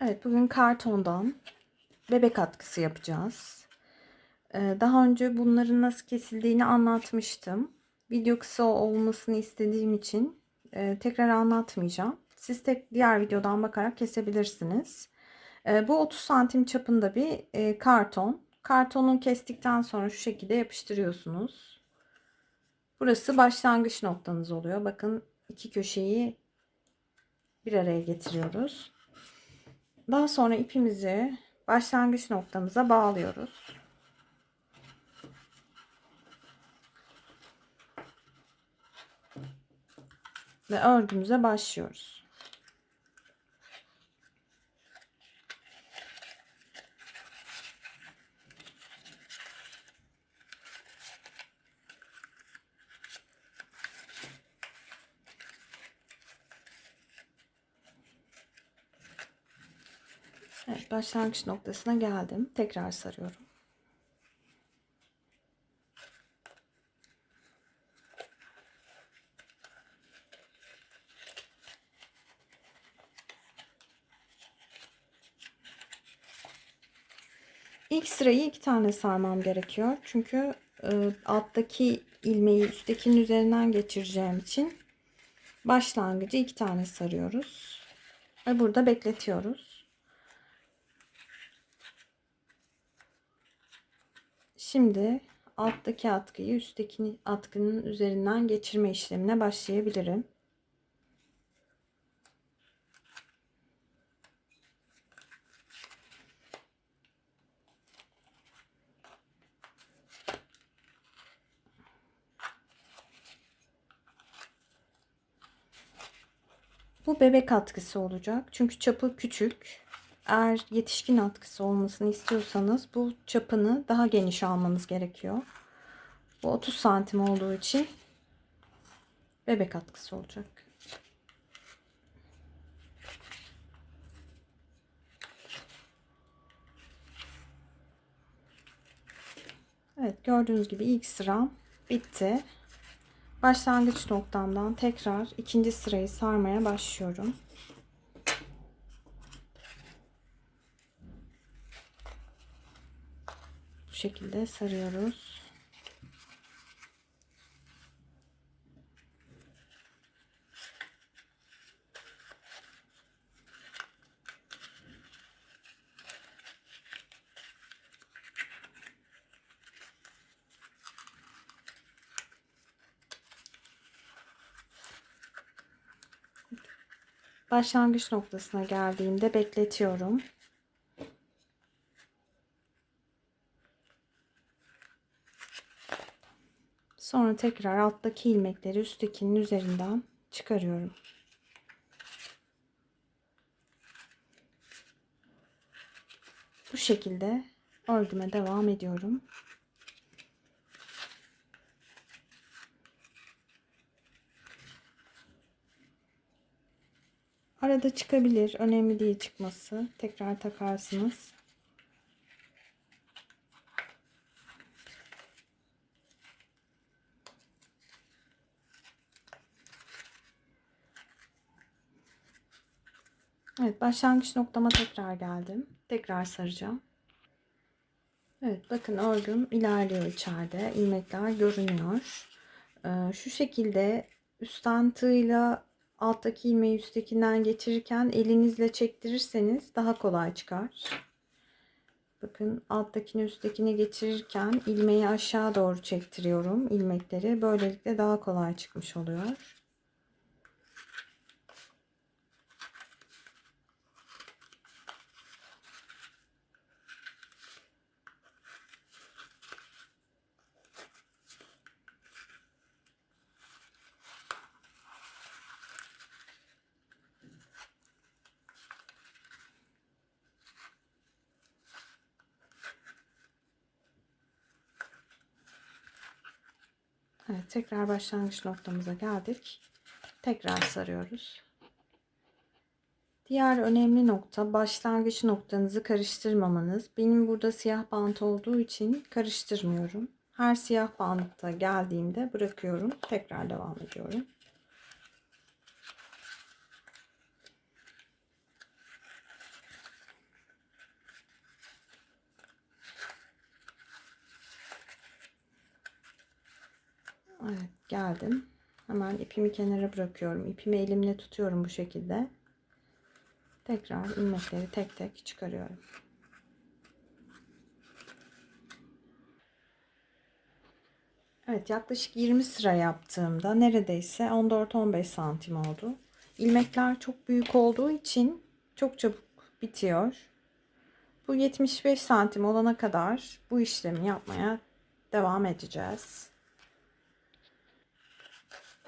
Evet bugün kartondan bebek atkısı yapacağız. Ee, Daha önce bunların nasıl kesildiğini anlatmıştım. Video kısa olmasını istediğim için e, tekrar anlatmayacağım. Siz tek diğer videodan bakarak kesebilirsiniz. Ee, Bu 30 santim çapında bir e, karton. Kartonu kestikten sonra şu şekilde yapıştırıyorsunuz. Burası başlangıç noktanız oluyor. Bakın iki köşeyi bir araya getiriyoruz. Daha sonra ipimizi başlangıç noktamıza bağlıyoruz. Ve örgümüze başlıyoruz. Evet, başlangıç noktasına geldim. Tekrar sarıyorum. İlk sırayı iki tane sarmam gerekiyor. Çünkü e, alttaki ilmeği üsttekinin üzerinden geçireceğim için başlangıcı iki tane sarıyoruz. Ve burada bekletiyoruz. Şimdi alttaki atkıyı üstteki atkının üzerinden geçirme işlemine başlayabilirim. Bu bebek atkısı olacak. Çünkü çapı küçük. Eğer yetişkin atkısı olmasını istiyorsanız bu çapını daha geniş almanız gerekiyor. Bu 30 santim olduğu için bebek atkısı olacak. Evet gördüğünüz gibi ilk sıram bitti. Başlangıç noktamdan tekrar ikinci sırayı sarmaya başlıyorum. Şekilde sarıyoruz. Başlangıç noktasına geldiğimde bekletiyorum. Sonra tekrar alttaki ilmekleri üsttekinin üzerinden çıkarıyorum. Bu şekilde örgüme devam ediyorum. Arada çıkabilir. Önemli değil çıkması. Tekrar takarsınız. Evet, başlangıç noktama tekrar geldim. Tekrar saracağım. Evet, bakın örgüm ilerliyor içeride. İlmekler görünüyor. Ee, şu şekilde üstten tığla alttaki ilmeği üsttekinden geçirirken elinizle çektirirseniz daha kolay çıkar. Bakın alttakini üsttekine geçirirken ilmeği aşağı doğru çektiriyorum ilmekleri. Böylelikle daha kolay çıkmış oluyor. Evet, tekrar başlangıç noktamıza geldik. Tekrar sarıyoruz. Diğer önemli nokta başlangıç noktanızı karıştırmamanız. Benim burada siyah bant olduğu için karıştırmıyorum. Her siyah bantta geldiğimde bırakıyorum. Tekrar devam ediyorum. Evet geldim. Hemen ipimi kenara bırakıyorum. İpimi elimle tutuyorum bu şekilde. Tekrar ilmekleri tek tek çıkarıyorum. Evet yaklaşık 20 sıra yaptığımda neredeyse 14-15 santim oldu. İlmekler çok büyük olduğu için çok çabuk bitiyor. Bu 75 santim olana kadar bu işlemi yapmaya devam edeceğiz.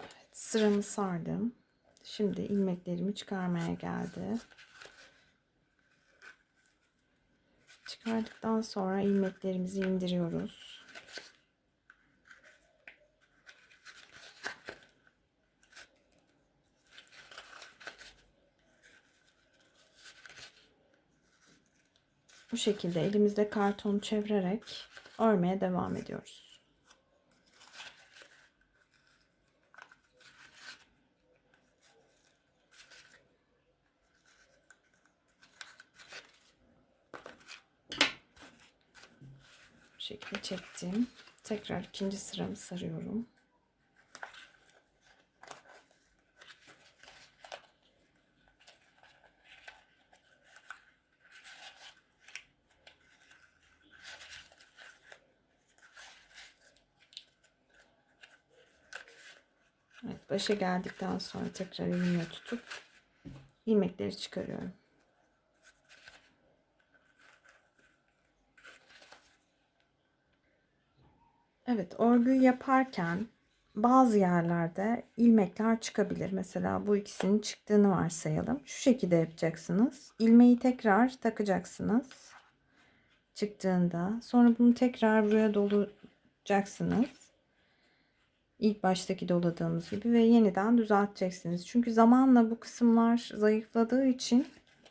Evet, sıramı sardım. Şimdi ilmeklerimi çıkarmaya geldi. Çıkardıktan sonra ilmeklerimizi indiriyoruz. Bu şekilde elimizde kartonu çevirerek örmeye devam ediyoruz. Şekilde çektim. Tekrar ikinci sıramı sarıyorum. Evet, başa geldikten sonra tekrar elimle tutup ilmekleri çıkarıyorum. Evet, örgüyü yaparken bazı yerlerde ilmekler çıkabilir. Mesela bu ikisinin çıktığını varsayalım. Şu şekilde yapacaksınız. İlmeği tekrar takacaksınız. Çıktığında. Sonra bunu tekrar buraya dolacaksınız. İlk baştaki doladığımız gibi ve yeniden düzelteceksiniz. Çünkü zamanla bu kısımlar zayıfladığı için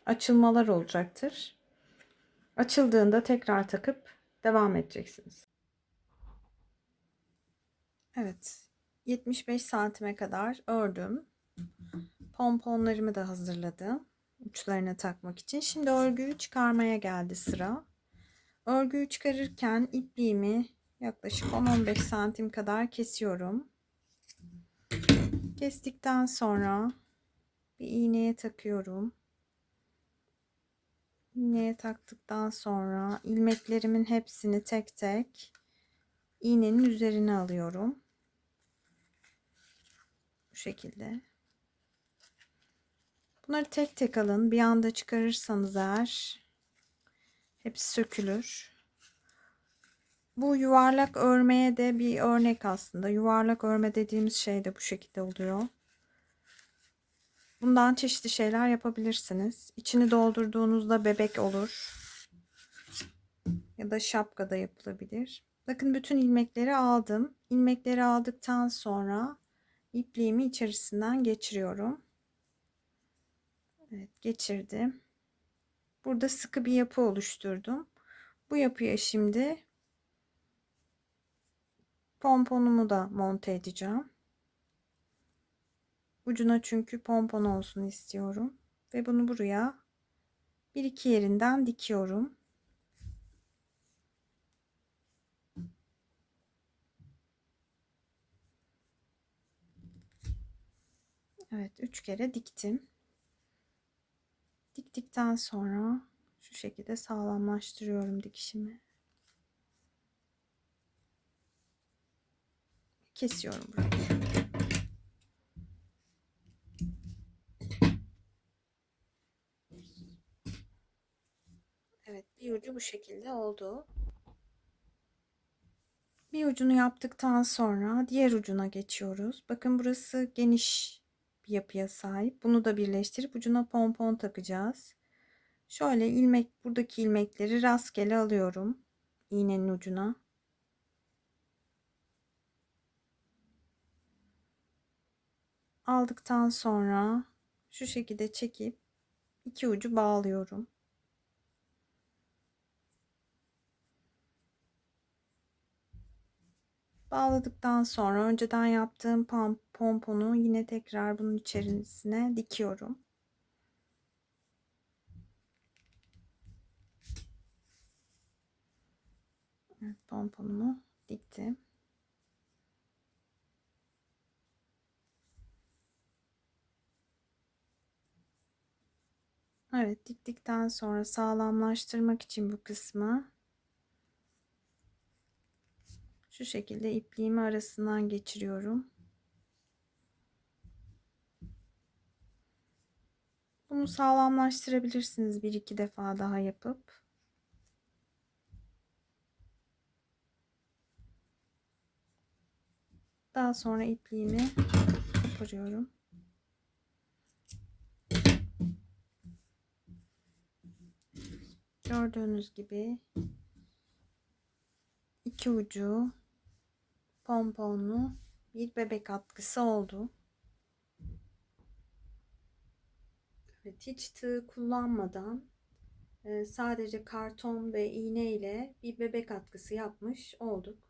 açılmalar olacaktır. Açıldığında tekrar takıp devam edeceksiniz. Evet. 75 santime kadar ördüm. Pomponlarımı da hazırladım. Uçlarına takmak için. Şimdi örgüyü çıkarmaya geldi sıra. Örgüyü çıkarırken ipliğimi yaklaşık 10-15 santim kadar kesiyorum. Kestikten sonra bir iğneye takıyorum. İğneye taktıktan sonra ilmeklerimin hepsini tek tek iğnenin üzerine alıyorum. Şekilde. Bunları tek tek alın. Bir anda çıkarırsanız eğer hepsi sökülür. Bu yuvarlak örmeye de bir örnek aslında. Yuvarlak örme dediğimiz şey de bu şekilde oluyor. Bundan çeşitli şeyler yapabilirsiniz. İçini doldurduğunuzda bebek olur. Ya da şapka da yapılabilir. Bakın bütün ilmekleri aldım. İlmekleri aldıktan sonra ipliğimi içerisinden geçiriyorum. Evet geçirdim. Burada sıkı bir yapı oluşturdum. Bu yapıya şimdi pomponumu da monte edeceğim. Ucuna çünkü pompon olsun istiyorum. Ve bunu buraya bir iki yerinden dikiyorum. Evet, üç kere diktim. Diktikten sonra şu şekilde sağlamlaştırıyorum dikişimi. Kesiyorum burayı. Evet, bir ucu bu şekilde oldu. Bir ucunu yaptıktan sonra diğer ucuna geçiyoruz. Bakın burası geniş bir yapıya sahip. Bunu da birleştirip ucuna pompon takacağız. Şöyle ilmek buradaki ilmekleri rastgele alıyorum iğnenin ucuna. Aldıktan sonra şu şekilde çekip iki ucu bağlıyorum. Bağladıktan sonra önceden yaptığım pomponu yine tekrar bunun içerisine dikiyorum. Evet, pomponumu diktim. Evet diktikten sonra sağlamlaştırmak için bu kısmı şu şekilde ipliğimi arasından geçiriyorum. Bunu sağlamlaştırabilirsiniz bir iki defa daha yapıp. Daha sonra ipliğimi koparıyorum. Gördüğünüz gibi iki ucu pomponlu bir bebek atkısı oldu. Evet, hiç tığ kullanmadan e, sadece karton ve iğne ile bir bebek atkısı yapmış olduk.